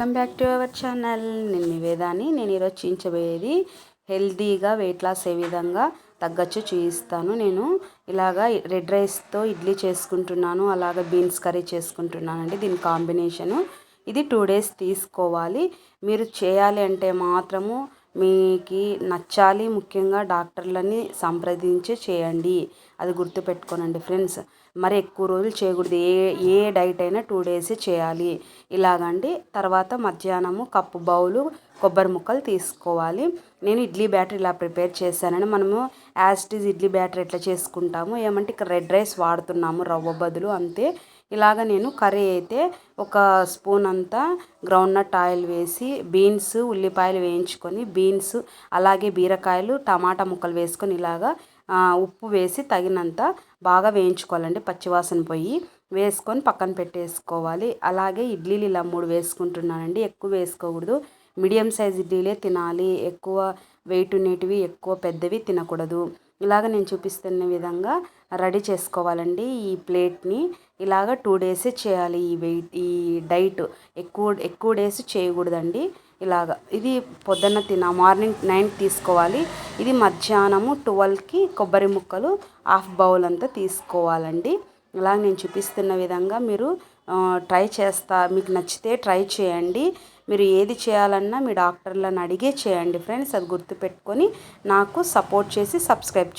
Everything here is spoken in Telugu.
Welcome back to our channel. నేను నివేదాని. నేను ఈరోజు చూపించబోయేది హెల్తీగా వెయిట్ లాస్ ఏ విధంగా తగ్గచ్చు చూపిస్తాను నేను ఇలాగా రెడ్ రైస్తో ఇడ్లీ చేసుకుంటున్నాను అలాగే బీన్స్ కర్రీ చేసుకుంటున్నాను అండి దీని కాంబినేషను ఇది టూ డేస్ తీసుకోవాలి. మీరు చేయాలి అంటే మాత్రము మీకు నచ్చాలి ముఖ్యంగా డాక్టర్లని సంప్రదించి చేయండి. అది గుర్తుపెట్టుకోనండి ఫ్రెండ్స్. మరి ఎక్కువ రోజులు చేయకూడదు. ఏ ఏ డైట్ అయినా టూ డేసే చేయాలి. ఇలాగండి. తర్వాత మధ్యాహ్నము కప్పు బౌలు కొబ్బరి ముక్కలు తీసుకోవాలి. నేను ఇడ్లీ బ్యాటర్ ఇలా ప్రిపేర్ చేశానని మనము యాస్టీజ్ ఇడ్లీ బ్యాటర్ ఎట్లా చేసుకుంటాము? ఏమంటే ఇక్కడ రెడ్ రైస్ వాడుతున్నాము రవ్వ బదులు అంతే. ఇలాగ నేను కర్రీ అయితే ఒక స్పూన్ అంతా గ్రౌండ్నట్ ఆయిల్ వేసి బీన్స్ ఉల్లిపాయలు వేయించుకొని బీన్స్ అలాగే బీరకాయలు టమాటా ముక్కలు వేసుకొని ఇలాగా ఉప్పు వేసి తగినంత బాగా వేయించుకోవాలండి పచ్చివాసన పోయి. వేసుకొని పక్కన పెట్టేసుకోవాలి. అలాగే ఇడ్లీలు ఇలా మూడు వేసుకుంటున్నానండి. ఎక్కువ వేసుకోకూడదు. మీడియం సైజ్ ఇడ్లీలే తినాలి. ఎక్కువ వెయిట్ ఉండేటివి ఎక్కువ పెద్దవి తినకూడదు. ఇలాగ నేను చూపిస్తున్న విధంగా రెడీ చేసుకోవాలండి ఈ ప్లేట్ని. ఇలాగ టూ డేసే చేయాలి ఈ వెయిట్ ఈ డైట్. ఎక్కువ ఎక్కువ డేస్ చేయకూడదండి. ఇలాగ ఇది పొద్దున్న తిన మార్నింగ్ నైన్ తీసుకోవాలి. ఇది మధ్యాహ్నము ట్వెల్వ్కి కొబ్బరి ముక్కలు హాఫ్ బౌల్ అంతా తీసుకోవాలండి. ఇలా నేను చూపిస్తున్న విధంగా మీరు ట్రై చేస్తా మీకు నచ్చితే ట్రై చేయండి. మీరు ఏది చేయాలన్నా మీ డాక్టర్లను అడిగే చేయండి ఫ్రెండ్స్. అది గుర్తుపెట్టుకొని నాకు సపోర్ట్ చేసి సబ్స్క్రైబ్ చేయండి.